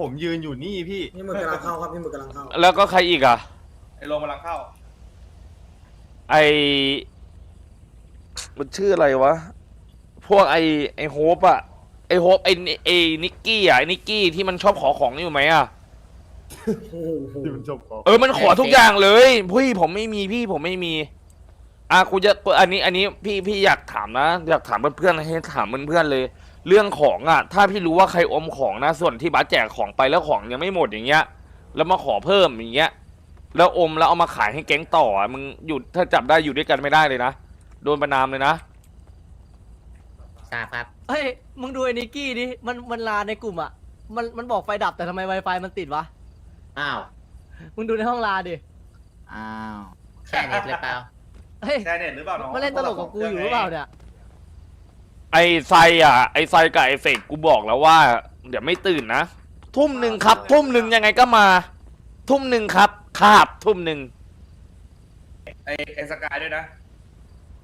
ผมยืนอยู่นี่พี่พี่หมึกกำลังเข้าครับพี่หมึกกำลังเข้าแล้วก็ใครอีกอะ ไอ้ลงกำลังเข้า ไอมันชื่ออะไรวะ พวกไอไอโฮปอะไอโฮปไอไอนิกกี้อะไอนิกกี้ที่มันชอบขอของอยู่ไหมอะโอ้โหที่มันชอบขอเออมันขอทุกอย่างเลยพี่ผมไม่มีพี่ผมไม่มีอะกูจะอันนี้อันนี้พี่พี่อยากถามนะ อยากถามเพื่อนๆให้ถามเพื่อนๆเลย เรื่องของอะถ้าพี่รู้ว่าใครอมของนะส่วนที่บัสแจกของไปแล้วของยังไม่หมดอย่างเงี้ย แล้วมาขอเพิ่มอย่างเงี้ย แล้วอมแล้วเอามาขายให้แก๊งต่ออะมึงอยู่ถ้าจับได้อยู่ด้วยกันไม่ได้เลยนะโดนประนามเลยนะทราบครับ เฮ้ย มึงดูไอ้นิกกี้ดิ มัน มันลาในกลุ่มอะ มัน มันบอกไฟดับแต่ทำไม Wi-Fi มันติดวะ อ้าว มึงดูในห้องลาดิ อ้าว แค่เน็ตหรือเปล่า เฮ้ย แค่เน็ตหรือเปล่าน้องมาเล่นตลกกับกูอยู่หรือเปล่าเนี่ย ไอไซอะ ไอไซกับไอเฟกกูบอกแล้วว่า เดี๋ยวไม่ตื่นนะ ทุ่มหนึ่งครับ ทุ่มหนึ่งยังไงก็มา ทุ่มหนึ่งครับคาบทุ่มหนึ่งไอ้ไอ้สกายด้วยนะ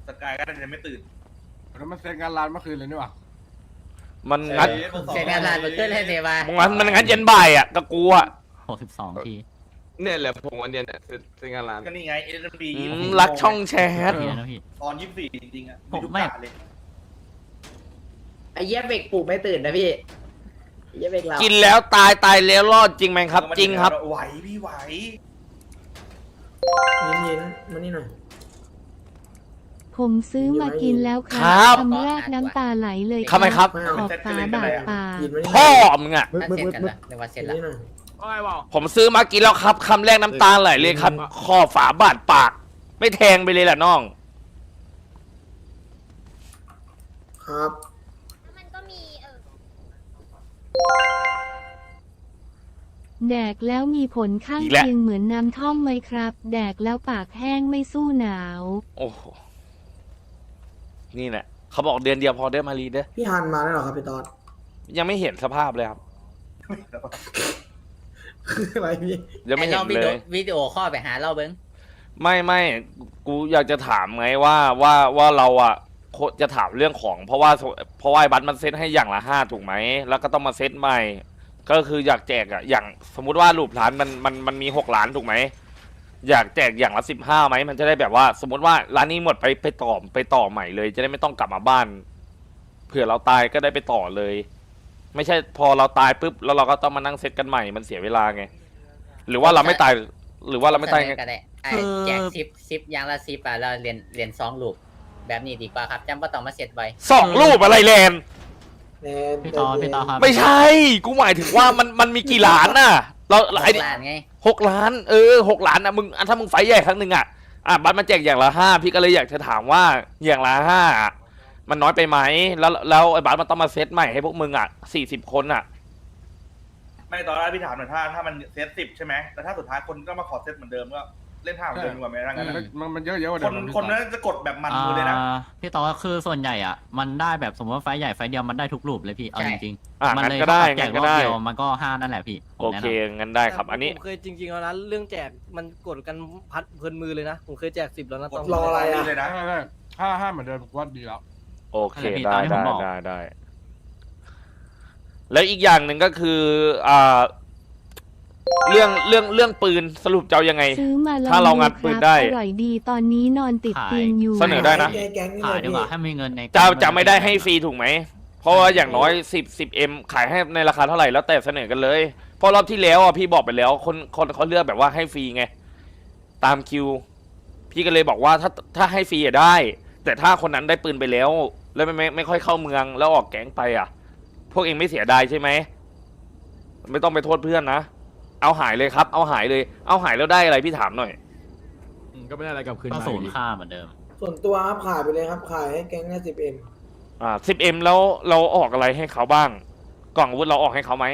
สกายก็ยังไม่ตื่นแล้วมันเซ็นงานร้านเมื่อคืนเลยนี่หว่ามันงัดเซ็นงานร้านมาขึ้นให้เทวามันมันงัดเย็นบ่ายอะกับกูอะหกสิบสองทีเนี่ยแหละผมวันเดียเนี่ยคือเป็นงานร้านก็นี่ไงเอ็นบีอืมรักช่องแชท ทีนะพี่ ตอนยี่สิบสี่จริงๆอะผมทุกไม่กะเลย ไอ้เย็บเบกปลูกไม่ตื่นนะพี่ไอ้เย็บเบกเรากินแล้วตายตายแล้วรอดจริงไหมครับ จริงครับ ไหวพี่ไหวเย็นๆมานี่หน่อย ผมซื้อมากินแล้วคครัรับคำแรกน้ำตาไหลเลยทำไมครับ ขอบฟ้าบาดปากยินมานี่พ่อมึงอะมึกถ้ามึกเซ็นมึกกันมึกละเรียกว่าเซ็นมาละนี่หน่อยผมซื้อมากินแล้วครับคำแรกน้ำตาไหลเลยครับขอฝาบาดปาก ไม่แทงไปเลยล่ะน้อง ครับ แดกแล้วมีผลข้างอีกแล้ว เคียงเหมือนน้ำท่อมไหมครับ แดกแล้วปากแห้งไม่สู้หนาว โอ้โห นี่แหละ เขาบอกเดือนเดียวพอได้มารีเด้อพี่ฮันมาแล้วเหรอครับพี่ตอดยังไม่เห็นสภาพเลยครับ คืออะไรพี่ ยังไม่ไอ้เห็ลนองวิเลดีโอย วิดีโอข้อลไปหาเราเบิ้งไม่ไม่กูอยากจะถามไงว่าว่าว่าเราอะโคจะถามเรื่องของ เพราะว่าเพราะว่าไอ้บัตรมันเซตให้อย่างละห้าถูกไหม แล้วก็ต้องมาเซตใหม่ ก็คืออยากแจกอะอย่างสมมุติว่ารูปร้านมันมันมันมีหกล้านถูกไหมอยากแจกอย่างละสิบห้าไหมมันจะได้แบบว่า สมมติว่าร้านนี้หมดไปไปต่อไปต่อใหม่เลย จะได้ไม่ต้องกลับมาบ้านเผื่อเราตายก็ได้ไปต่อเลย ไม่ใช่พอเราตายปุ๊บแล้วเราก็ต้องมานั่งเซตกันใหม่มันเสียเวลาไง หรือว่าเราไม่ตายหรือว่าเราไม่ตายเสนไงอก็ได้ไอ้คือแจกซิปซิปอย่างละซิปอะเราเรียนเรียนสองลูกแบบนี้ดีกว่าครับจำว่าต้องมาเซ็ตไว้สองรูปอะไรแลนแนน พี่ต่อพี่ต่อครับไม่ใช่ กูหมายถึงว่ามันมันมีกี่ล้านน่ะ เราไอ้หกล้านไงหกล้าน เออหกล้านนะมึงอะถ้ามึงไฟท์ใหญ่ครั้งหนึ่งอะอะบัตรมาแจกอย่างละห้าพี่ก็เลยอยากจะถามว่าอย่างละห้าอะมันน้อยไปไหมแล้วแล้วไอ้บัตรมันต้องมาเซตใหม่ให้พวกมึงอะสี่สิบคนอะไม่ตอนแรกพี่ถามหน่อยถ้าถ้ามันเซตสิบใช่ไหมแต่ถ้าสุดท้ายคนก็มาขอเซตเหมือนเดิมก็ เล่นท่าเหมือนเดิมดีกว่าไหมถ้างั้นมันนะมันมันเยอะเยอะกว่าคเดินมะพี่คนต่อนั้นจะกดแบบมันมือเลยนะ อ่าพี่ต่อคือส่วนใหญ่อะ มันได้แบบสมมติว่าไฟล์ใหญ่ไฟล์เดียวมันได้ทุกรูปเลยพี่ เอาจริงอะๆ มังั้นเลยก็ได้แจงั้กนรก็อบได้ เดียวมันก็ห้านั่นแหละพี่ผมโอแนะเคนำงั้นได้ครับ อันนี้ ผมเคยจริงๆแล้วนะเรื่องแจกมันกดกันพัดเพลินมือเลยนะ ผมเคยแจกสิบแล้วนะกตดอนรออะไรอะเลยนะได้ได้ห้าห้าเหมือนเดิมผมว่าดีแล้ว โอเคนั่นแหละพี่ได้ตามที่ผมได้บอกได้ได้ แล้วอีกอย่างหนึ่งก็คืออ่า เรื่องเรื่องเรื่องปืนสรุปจะเอายังไง ซื้อมาลองถ้าเรางัดคปืนบได้ อร่อยดีตอนนี้นอนติดขายเตียงอยู่เสนอได้นะ แกแก๊งนี่ขายเลยดีพี่กว่าให้มีเงินในจะจะไม่ได้ให้ฟรีถูกไหม เพราะว่าอย่างน้อยสิบสิบเอ็มขายให้ในราคาเท่าไหร่แล้วแต่เสนอกันเลย เพราะรอบที่แล้วอะพี่บอกไปแล้วคนคนเขาเลือกแบบว่าให้ฟรีไง ตามคิว พี่ก็เลยบอกว่าถ้าถ้าให้ฟรีอะได้ แต่ถ้าคนนั้นได้ปืนไปแล้ว แล้วไม่ไม่ไม่ค่อยเข้าเมืองแล้วออกแก๊งไปอะ พวกเองไม่เสียดายใช่ไหม ไม่ต้องไปโทษเพื่อนนะ เอาหายเลยครับ เอาหายเลย เอาหายแล้วได้อะไรพี่ถามหน่อยก็ไม่ได้อะไรกลับคืนก็มาศูนอยู่ย์ดีค่าเหมือนเดิม ส่วนตัวครับขายไปเลยครับ ขายให้แก๊งแค่สิบเอ็มอ่าสิบเอ็มแล้วเราออกอะไรให้เขาบ้าง กล่องอาวุธเราออกให้เขาไหม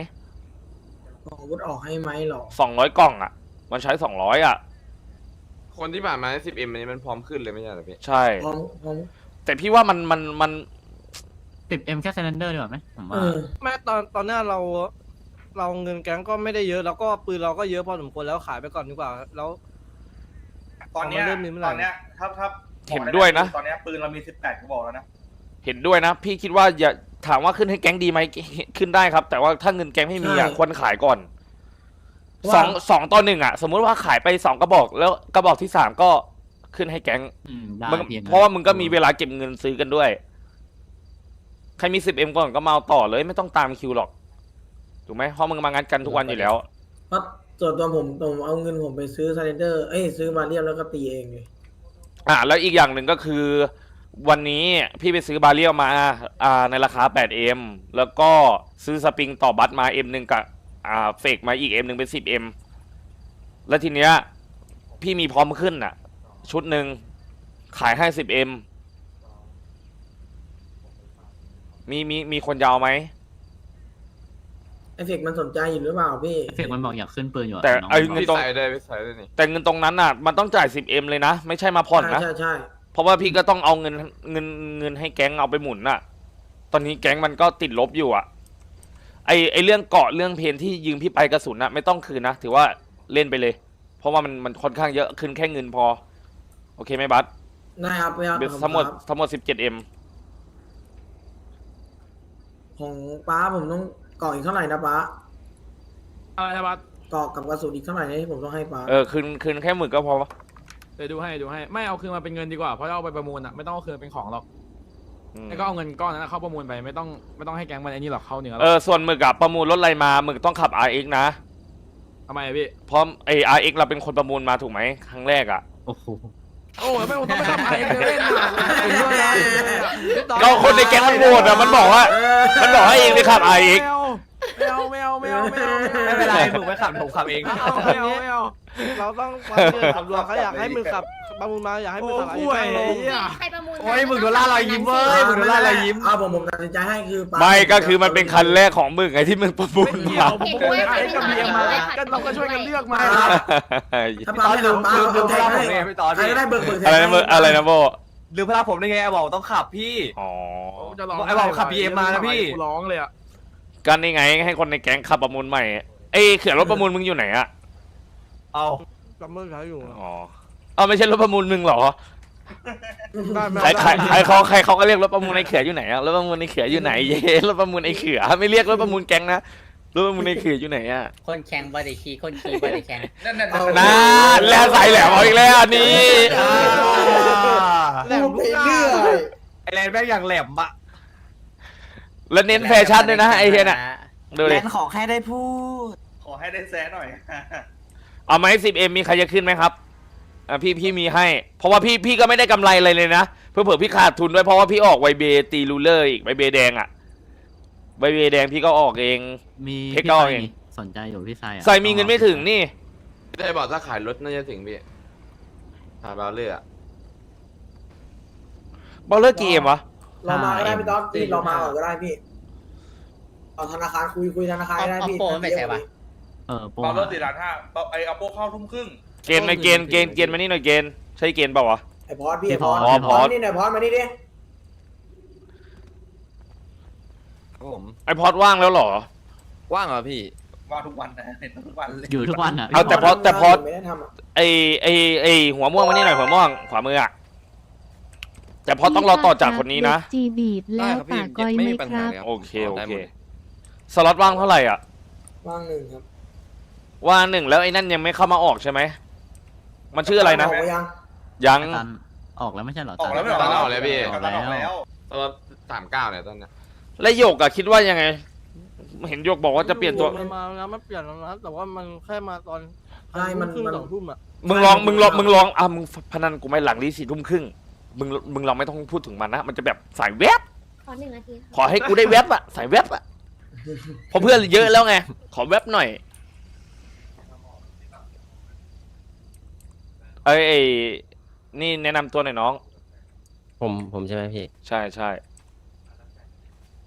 อาวุธออกให้ไหมหรอสองร้อยกล่องอะ มันใช้สองร้อยอะ คนที่ผ่านมาสิบเอ็มอันนี้มันพร้อมขึ้นเลยไม่ใช่เหรอพี่ ใช่ พร้อมพร้อมแต่พี่ว่ามันมันมันสิบเอ็มแค่เซนเดอร์ดีกว่าไหมผมเอว่าอแม่ตอนตอนเนี้ยเรา เราเงินแก๊งก็ไม่ได้เยอะ แล้วก็ปืนเราก็เยอะพอสมควรแล้วขายไปก่อนดีกว่า แล้ว ตอนเนี้ยของมันเริ่มมีเมื่อไหร่ ตอนเนี้ยถ้าถ้าเห็นด้วยนะ ตอนเนี้ยปืนเรามีสิบแปดกระบอกแล้วนะเห็นด้วยนะ พี่คิดว่าอย่าถามว่าขึ้นให้แก๊งดีไหมขึ้นได้ครับ แต่ว่าถ้าเงินแก๊งไม่มีอะควรขายก่อนสองสองต่อหนึ่งอะ สมมุติว่าขายไปสองกระบอกแล้วกระบอกที่สามก็ขึ้นให้แก๊งอืมได้มันพียงนั้นเพราะว่ามึงก็มีเวลาเก็บเงินซื้อกันด้วย ใครมีสิบเอ็มก่อนก็มาเอาต่อเลยไม่ต้องตามคิวหรอก ถูกไหมเพราะมึงมางัดกันทุกวันอยู่แล้ว เพราะส่วนตัวผมผมเอาเงินผมไปซื้อซาเลนเดอร์เอ้ยซื้อมาเรียบแล้วก็ตีเองเลยอ่าแล้วอีกอย่างหนึ่งก็คือ วันนี้พี่ไปซื้อบาเรียลมาอ่าในราคา 8M แล้วก็ซื้อสปริงต่อบัตรมา M หนึ่งกับอ่าเฟกมาอีก M หนึ่งเป็น 10M แล้วทีเนี้ยพี่มีพร้อมขึ้นอะ ชุดหนึ่งขายให้ 10M มีมีมีคนยาวไหม ไอเฟกมันสนใจอยู่หรือเปล่าพี่เฟกมันบอกอยากขึ้นปืนอยู่ะแต่น้งเอามันบกเงินพี่ตรง ใส่ได้พี่ใส่ได้นี่ แต่เงินตรงนั้นอะ มันต้องจ่าย 10M เลยนะ ไม่ใช่มาผ่อนนะใช่ใช่ใช่เพราะว่าพี่ก็ต้องเอาเงินเงินเงินให้แก๊งเอาไปหมุนน่ะ ตอนนี้แก๊งมันก็ติดลบอยู่อะ ไอไอเรื่องเกาะเรื่องเพนที่ยืมพี่ไปกระสุนน่ะ ไม่ต้องคืนนะ ถือว่าเล่นไปเลย เพราะว่ามันมันค่อนข้างเยอะคืนแค่เงินพอ โอเคไหมบัสได้ครับพี่ครับเบ็ดขอบคุณทั้งหมดครับทั้งหมด 17M ของป้าผมต้อง ก่ออีกเท่าไหร่นะป้าอะไรนะบัสก่อกับกระสุนอีกเท่าไหร่นะที่ผมต้องให้ป้าเออคืนคืนแค่หมื่นก็พอเดี๋ยวดูให้ดูให้ ไม่เอาคืนมาเป็นเงินดีกว่า เพราะเอาไปประมูลอะ ไม่ต้องเอาคืนเป็นของหรอกอืมแล้วก็เอาเงินก้อนนั้นนะเข้าประมูลไป ไม่ต้องไม่ต้องให้แก๊งมันไอ้นี่หรอกเข้าเนื้อหรเออกอส่วนหมึกอะประมูลรถอะไรมาหมึกต้องขับ RX นะทำไมอะพี่ เพราะไอ RX เราเป็นคนประมูลมาถูกไหมครั้งแรกอะโอ้โห โอ้ยไม่ต้องไปทำไอ้เล่นนะเห็นด้วยนะก็คนในแก๊งมันโหวตอะมันบอกว่า มันบอกให้เองไปขับ RX ไม่เอาไม่เอาไม่เอาไม่เอาไม่เป็นไรมึงไม่ขับผมขับเองไม่เอาไม่เอาไม่เอาเราต้องวัดเงินสำรวจเขาอยากให้มือขับ ประมูลมาอยากให้มือขับโอ้ยใครประมูลโอ้ยมึงโดนล่ารอยยิ้มเว้ยมึงโดนล่ารอยยิ้มเอาผมผมตัดสินใจให้คือป้าไม่ก็คือมันเป็นคันแรกของมึงไงที่มึงประมูลไม่เกี่ยมาวผมประมูลไอ้กับเมียมาก็เราก็ช่วยกันเลือกมา ถ้าป้าไม่ทำป้าลืมลืเอามแทลืงมให้ผมไงพี่ตอนใครก็ได้เบิกเบิกแทงอะไรนะมึงอะไรนะโบลืมพระผมได้ไงบอกต้องขับพี่ อ๋อ จะร้องไอ้บอกขับ BM มานะพี่กูร้องเลยอะก็นี่ไงให้คนในแก๊งขับประมูลใหม่ เอ้ยเขื่อนรถประมูลมึงอยู่ไหนอะเอาประมูลเขาอยู่อะอ๋อ เอาไม่ใช่รถประมูลมึงเหรอได้ใครใครใครเขาใครเขาก็เรียกรถประมูลในเขื่ออยู่ไหนอะรถประมูลในเขื่ออยู่ไหนเย้รถประมูลในเขื่อไม่เรียกรถประมูลแก๊งนะรถประมูลในเขื่ออยู่ไหนอะคนแข่งบอดี้คีคนขี่บอดี้แข่งนั่นนั่นเอาน่าแล้วใส่แหลมเอาอีกแล้วอันนี้แหลมพูดลูกไปหน้าเรื่อยไอแลนด์แม่งอย่างแหลมอะแล้วเน้นแฟชั่นด้วยนะไอ้เฮียน่ะดูดิขอแค่ได้พูด ขอให้ได้แซะหน่อยเอาไหมสิบเอ็มมีใครจะขึ้นไหมครับ อะพี่พี่มีให้ เพราะว่าพี่พี่ก็ไม่ได้กำไรอะไรเลยนะเพื่อเผื่อพี่ขาดทุนด้วยเพราะว่าพี่ออกไวเบตีรูเลอร์อีกไวเบแดงอะไวเบแดงพี่ก็ออกเอง มีเทคพี่โนโลไซยีนี่สนใจอยู่พี่ไซอะใส่มีเงินไม่ถึงนี่พี่ได้บอกถ้าขายรถน่าจะถึงพี่ขายบาเลือะบอลเลอร์กี่เอ็มวะรอมาก็ได้พี่ต๊อกพี่รอมาก่อนก็ได้พี่เอาธนาคารคุยคุยธนาคารก็ได้พี่เอาโปรมันไปใส่วะ เออโปรตอนรถสี่ล้านห้าไอเอาโปเข้าทุ่มครึ่ง เกณฑ์นะเกณฑ์เกณฑ์เกณฑ์มานี่หน่อยเกณฑ์ใช่เกณฑ์เปล่าวะ ไอพอดพี่ไอพอดอ๋อพอดนี่หน่อยพอดมานี่ดิครับผมไอพอดว่างแล้วเหรอ ว่างเหรอพี่ ว่าทุกวันนะเห็นทุกวันเลยอยู่ทุกวันอะเอาแต่พอแต่พอไม่ได้ทำอะไอไอไอหัวม่วงมานี่หน่อยหัวม่วงขวามืออะแต่พอต้องรอต่อจากคนนี้นะจีบีดแล้วปากกอยไหมครับโอเคโอเคสล็อตว่างเท่าไหร่อะ ว่างหนึ่งครับ ว่างหนึ่งแล้วไอ้นั่นยังไม่เข้ามาออกใช่ไหม มันชื่ออะไรนะบกปยังยัง ตันออกแล้วไม่ใช่เหรอออกแล้วไม่ตันออกตอนออกเลยพี่กำลังออกแล้วตอนสามเก้าเนี่ยตอนเนี้ยและโยกอะคิดว่ายังไง เห็นโยกบอกว่าจะเปลี่ยนตัว มันมาแล้วมันเปลี่ยนแล้วนะแต่ว่ามันแค่มาตอนใช่มันครึ่งมันสองทุ่มอะมึงลองมึงลองมึงลองอะมึงพนันกูไม่หลังนี้สี่ทุ่มครึ่งมึงมึงลองไม่ต้องพูดถึงมันนะมันจะแบบสายแวบขอหนึ่งนาทีค่ะขอให้กูได้แวบอะสายแวบอะเพราะเพื่อนเยอะแล้วไงขอแวบหน่อย เอ้ยไอ้นี่แนะนำตัวหน่อยน้อง ผมผมใช่ไหมพี่ใช่ใช่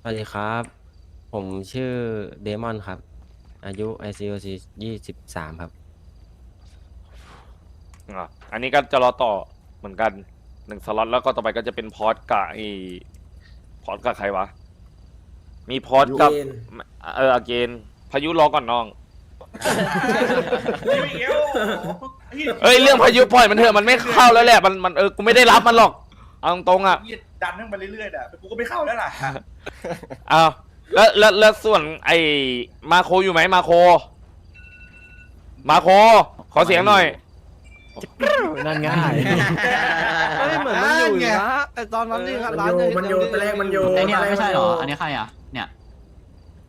สวัสดีครับ ผมชื่อเดมอนครับ อายุ ICOC ยี่สิบสามครับ อะอันนี้ก็จะรอต่อเหมือนกันหนึ่งสล็อตแล้วก็ต่อไปก็จะเป็นพอดกับไอ้พอดกับใครวะ มีพอดกับยูเอ็นเอออเกนพายุรอก่อนน้องพี่ เอวเอ้ยเรื่องพายุปล่อยมันเถอะมันไม่เข้าแล้วแหละมันมันเออกูไม่ได้รับมันหรอกเอเอาตรงๆอะเหี้ยดันทั้งไปเรื่อยๆอะกูก็ไม่เข้าแล้วล่ะเอาแล้วแล้วแล้วส่วนไอ้มาโคอยู่ไหมมาโค มาโค ขอเสียงหน่อย นั่นง่ายเฮ้ยเหมือนมันอยู่อยู่นะไอตอนนั้นนี่ครับมันร้านอยู่มันอยู่ตอนแรกมันอยู่ไอเนี่ยตแรกไม่ใช่เหรอยู่อันนี้ใครอะ เนี่ยไ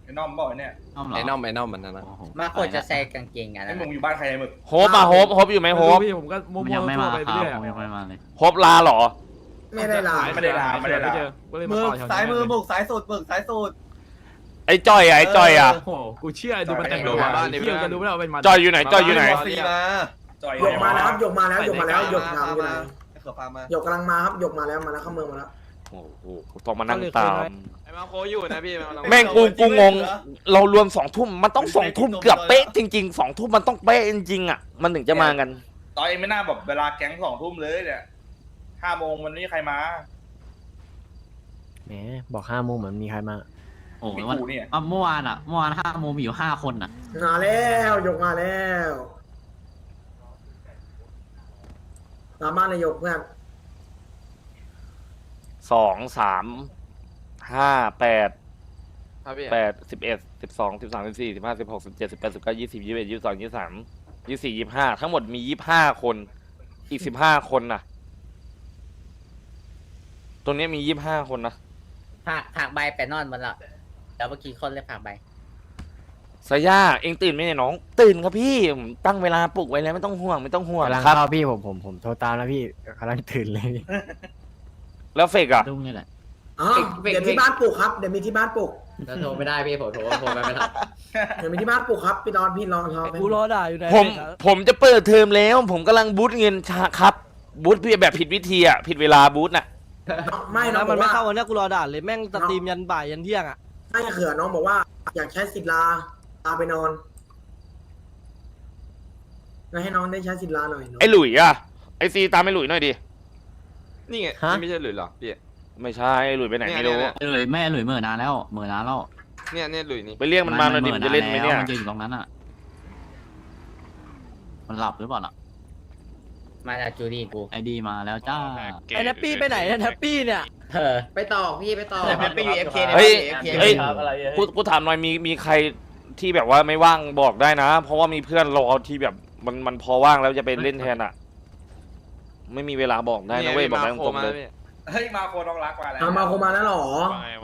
อ้น้อมบอกไอ้เนี่ยน้อมเหรอไอ้น้อมไอ้น้อมมันนะโอ้โหมาโคตรจะใส่กางเกงอะไอ้นะมึงอยู่บ้านใครไอ้หมึกโฮปมาโฮปโฮปอยู่ไหมโฮปพี่ผมก็มั่วมันยังไม่ๆมาทั่วไปครับเรื่อยผมยังไม่มาเลย โฮปลาเหรอ ไม่ได้ลาไม่ได้ด่าไม่ได้ด่าเจอก็เลยมามือต่อแถวนี้สายมือบุกสายสุดบุกสายสุด ไอ้จ้อยอะไอ้จ้อยอะโอ้โหกูเชื่อดูมันแต่งจอยตัวมาบ้านดิเที่ยวจะรู้ไม่ได้ว่าเป็นมันจอยอยู่ไหนจอยอยู่ไหนฟรีมาจอยหยกมาแล้วครับหยกมาแล้วหยกมาแล้วหยกพาตามอยู่ไหนมาเขือพามา หยกกำลังมาครับหยกมาแล้วมาแล้วเข้าเมืองมาแล้ว โอ้โหต้องมานั่งตาม ไอ้มาโคอยู่นะพี่าลองแม่งกูกูงง เรารวมสองทุ่มมันต้องสองทุ่มเกือบเป๊ะจริงๆสองทุ่มมันต้องเป๊ะจริงๆอะมันถึงจะมากัน ตอนเองไม่น่าแบบเวลาแก๊งสองทุ่มเลยเนี่ยห้าโมงมันไม่มีใครมาแหมบอกห้าโมงเหมือนมีใครมา โอ้โหมีวันกูเนี่ยอะเมื่อวานอะเมื่อวานห้าโมงมีอยู่ห้าคนอะ มาแล้วหยกมาแล้วตามบ้านนายหยกเพื่อนสองสาม ห้าแปดครับพี่แปดสิบเอ็ดสิบสองสิบสามสิบสี่สิบห้าสิบหกสิบเจ็ดสิบแปดสิบเก้ายี่สิบยี่สิบเอ็ดยี่สิบสองยี่สิบสามยี่สิบสี่ยี่สิบห้าทั้งหมดมียี่สิบห้าคน อีกสิบห้าคนน่ะ ตรงเนี้ยมียี่สิบห้าคนนะผักผักใบไปนอนมันละแล้วเมื่อกี้คนเลยผักใบสายาเองตื่นไหมเนี่ยน้อง ตื่นครับพี่ผมตั้งเวลาปลุกไว้แล้วไม่ต้องห่วงไม่ต้องห่วงกำลังครับ เข้าพี่ผมผมผมโทรตามแล้วพี่กำลังตื่นเลยพี่แล้วเฟกอะดุ้งนี่แหละ อ๋อเดี๋ยวที่บ้านปลูกครับ เดี๋ยวมีที่บ้านปลูกแล้วโทรไม่ได้พี่ผมโทรโทรไปไม่ทันเดี๋ยวมีที่บ้านปลูกครับพี่ดอนพี่รอรอไปกูรอด่าอยู่ไหนผมผมจะเปิดเทอมแล้ว ผมกำลังบูทเงินชาครับบูทพี่แบบผิดวิธีอะผิดเวลาบูทน่ะไม่น้แล้องวบมัอนกไม่ว่าเข้าวันเนี้ยกูรอด่าเลยแม่งสตรีมยันบ่ายยันเที่ยงอะไม่เขื่อน้องบอกว่า อยากใช้สิทธิ์ลาลาไปนอนแล้วให้น้องได้ใช้สิทธิ์ลาหน่อยเนอะไอ้หลุยอะไอซีตามไอ้หลุยหน่อยดินี่ไงฮะนี่ไม่ใช่หรือเหรอพี่ ไม่ใช่ไอ้หลุยไปไหนไม่รู้เนี่ย หลุยแม่หลุยเหมื่อนานแล้วเหมื่อนานแล้วเนี่ยเนี่ยหลุยนี่ไปเรียกมันมาหน่อยดิมันจะเล่นไหมเนี่ย มันจะอยู่ตรงนั้นอะ มันหลับหรือเปล่าล่ะมาจากจูดี้กูไอดีมาแล้วจ้าไอ้แนปปี้ไปไหนเนี่ยแนปปี้เนี่ย เออ ไปต่อพี่ไปต่อแต่ไปอยู่เอฟเคเฮ้ยเอฟเคเฮ้ย ครับอะไรกูกูถามหน่อยมีมีใครที่แบบว่าไม่ว่างบอกได้นะ เพราะว่ามีเพื่อนรอที่แบบมันมันพอว่างแล้วจะไปเล่นแทนอะไม่มีเวลาบอกได้นะเว้ยบอกได้ตรงๆเลย เฮ้ยมาโคน้องรักมาแล้วเอามาโคมาแล้วเหรอ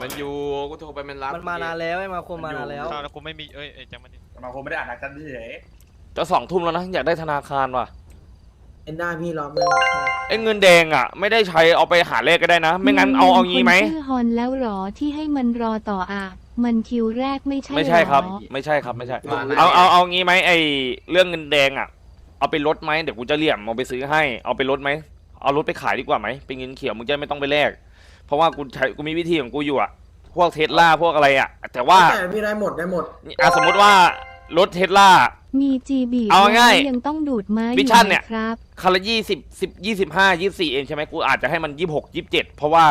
มันอยู่ กูโทรไปมันรับมันมานานแล้วไอ้มาโคมมานานแล้วมาโคไม่ได้อ่านหนักกันเฉยจะสองทุ่มแล้วนะ อยากได้ธนาคารว่ะเอ็นได้พี่รอเมื่อไอ้เงินแดงอะไม่ได้ใช้เอาไปหาเลขก็ได้นะ ไม่งั้นเอาเอางี้ไหมคนชื่อฮอนแล้วหรอที่ให้มันรอต่ออะมันคิวแรกไม่ใช่ไม่ใช่ครับหอไม่ใช่ครับไม่ใช่มาไหนเอาเอาเอางี้ไหมไอเรื่องเงินแดงอะเอาไปลดไหมเดี๋ยวกูจะเหลี่ยมเอาไปซื้อให้เอาไปลดไหม เอารถไปขายดีกว่าไหมเป็นเงินเขียวมึงจะไม่ต้องไปแลกเพราะว่ากูใช้กูมีวิธีของกูอยู่อะพวกเทสลาพวกอะไรอะแต่ว่าแต่พี่ได้หมดได้หมด อะสมมติว่ารถเทสลา มีจีบีเอาง่ายยังต้องดูดไม้วิชั่นเนี่ยครับคันละยี่สิบสิบยี่สิบห้ายี่สี่เองใช่ไหมกูอาจจะให้มันยี่หกยี่เจ็ดเพราะว่า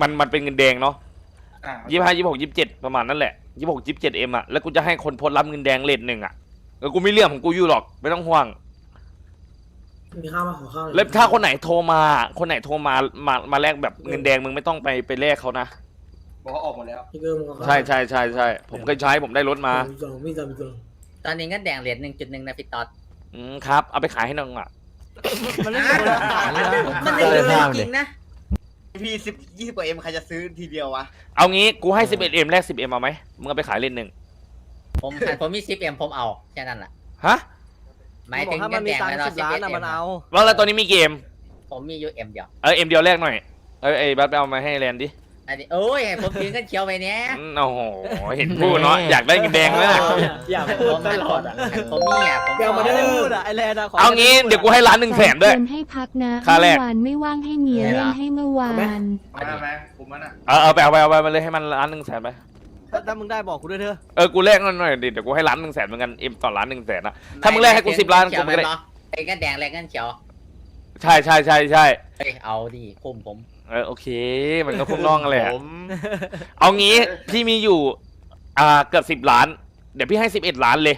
มันมันเป็นเงินแดงเนาะๆอะยี่ห้ายี่หกยี่เจ็ดประมาณนั้นแหละยี่หกยี่เจ็ดเอ็มอะแล้วกูจะให้คนโพสต์รับเงินแดงเลทหนึ่งอะแล้วกูไม่เรื่องของกูอยู่หรอก ไม่ต้องห่วง มีข้าวมาขอข้าวหน่อยแล้วถ้าคนไหนโทรมา คนไหนโทรมามามาแลกแบบเงินแดงมึงไม่ต้องไปไปแลกเขานะบอกว่าออกหมดแล้ว พี่เกิร์มขอข้าวใช่ใช่ใช่ใช่ผมเคยใช้ผมได้รถมามีสองมีสองมีสองตอนนี้เงินแดงเหรียญหนึ่งจุดหนึ่งนะพี่ต๊อดอืมครับเอาไปขายให้น้องอะมันไม่มีคนขายเลยนะมันไม่เลยจริงนะ พี่สิบยี่สิบกว่าเอ็มใครจะซื้อทีเดียววะ เอางี้กูให้สิบเอ็ดเอ็มแลกสิบเอ็มเอาไหมมึงเอาไปขายเลนหนึ่งผมผมมีซิปเอ็มผมเอาแค่นั้นแหละฮะ หมายบอถึกงถ้าเงิมันนมีแดงตังแล้วค์เราสิบซิปล้านเอ็อะมมันเอา แล้วแล้วตอนนี้มีเกม ผมมีอยู่เอ็มเดียวเออเอ็มเดียวแรกหน่อยเออไอ้บัสไปเอามาให้แลนดิอันนี้โอ้ยให้ผมถือเงินเขียวไปเนี้ยอืมโอ้โหเห็นพูดเนาะอยากได้เงินแดงเลยอยากผพูดมตลอดอะผมมีอะผมเดี๋ยวมาได้ไม่พูดอะไอแลนด์อะขเอางี้เดี๋ยวกูให้ล้านหนึ่งแสนด้วยเตือนให้พักนะค่าแรก เมื่อวานไม่ว่างให้เมียเล่นให้เมื่อวาน มาได้ไหมผมมันอะ เออเอาไปเอาไปเอาไปมาเลยให้มันล้านหนึ่งแสนไป ถ้าถ้ามึงได้บอกกูด้วยเถอะเออกูแลกหน่อยดิเดี๋ยวกูให้ล้านหนึ่งแสนเหมือนกันเอ็มต่อล้านหนึ่งแสนนะถ้ามึงแลกให้กูสิบล้านกูไม่ได้ ไอ้เงินแดงแลกเงินเขียวใช่ใช่ใช่ใช่เฮ้ยเอาดิคุ้มผมเออโอเค มันก็คุ้มน้องแหละผมเอางี้พี่มีอยู่ อ่าเกือบสิบล้าน เดี๋ยวพี่ให้สิบเอ็ดล้านเลย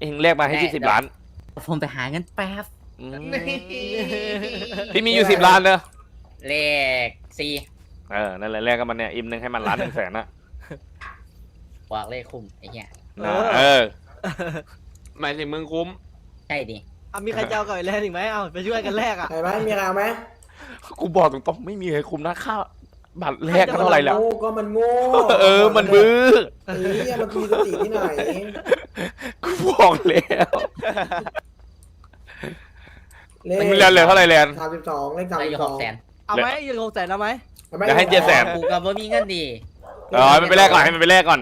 เองแลกมาให้พี่สิบล้านผมไปหาเงินแป๊บอืมพี่มีอยู่สิบล้านเนอะเลขสี่เออนั่นแหละแรกก็มันเนี่ยอิมหนึ่งให้มันล้านหนึ่งแสนนะ บอกเลขคุ้มไอ้เหี้ยนะเออหมายถึงมึงคุ้ม ใช่ดิอะมีใครจะเอาไก่แลนด์อีกไหมเอาไปช่วยกันแลกอะเห็นไหมมีอะไรเอาไหมกูบอกตรงๆไม่มีใครคุมนะค่าบัตรแรกก็เท่าไหร่แล้ว โง่ก็มันโง่เออ มันบื้อไอ้เหี้ยมันมีสติที่ไหนกูบอกแล้วเลขมึงเรียนเลยเท่าไหร่เรียน สามสิบสองเลขสามได้อสิยู่บสหอกงแสนเอาไหมยืนหกแสนเอาไหม เดี๋ยวให้เจ็ดแสน กูกับว่ามีเงินดี เออให้มันไปแลกก่อนให้มันไปแลกก่อน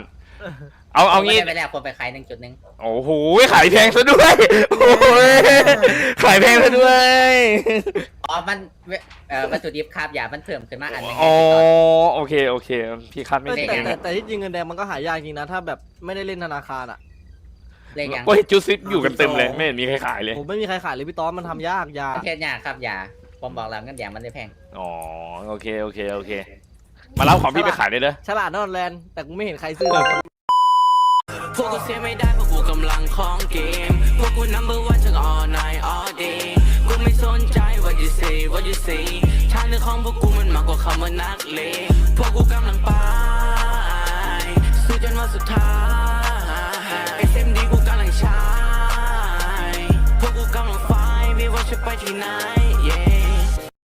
เอาเอางี้ไปแล้วคนไปขายหนึ่งจุดหนึ่งโอ้โหขายแพงซะด้วยโอ้ยขายแพงซะด้วย อ๋อมันเอ่อวัตถุดิบคาบยามันเพิ่มขึ้นมาอันหนึงอ๋อโอเคโอเค พี่คัดไม่แต่เก่งแต่แต่ที่จริงเงินแดงมันก็หายากจริงนะ ถ้าแบบไม่ได้เล่นธนาคารอะ เลขยังก็เห็นจูซิปอยู่กันเต็มเลยไม่เห็นมีใครขายเลย ผมไม่มีใครขายเลยพี่ต้อมมันทำยากยาประเทศยากครับยาผมบอกแล้วเงินยามันได้แพงอ๋อโอเคโอเคโอเค มารับของพี่ไปขายได้เลยฉลาดนอนแลนด์แต่กูไม่เห็นใครซื้อ พวกกูเสียไม่ได้เพราะกูกำลังคลองเกม พวกกู number one จาง all night all day กูไม่สนใจ what you say what you say ชาเนื้อของพวกกูมันมากกว่าคำว่านักเลงพวกกูกำลังไปสู้จนวันสุดท้าย SMD กูกำลังใช้พวกกูกำลังไฟไม่ว่าจะไปที่ไหน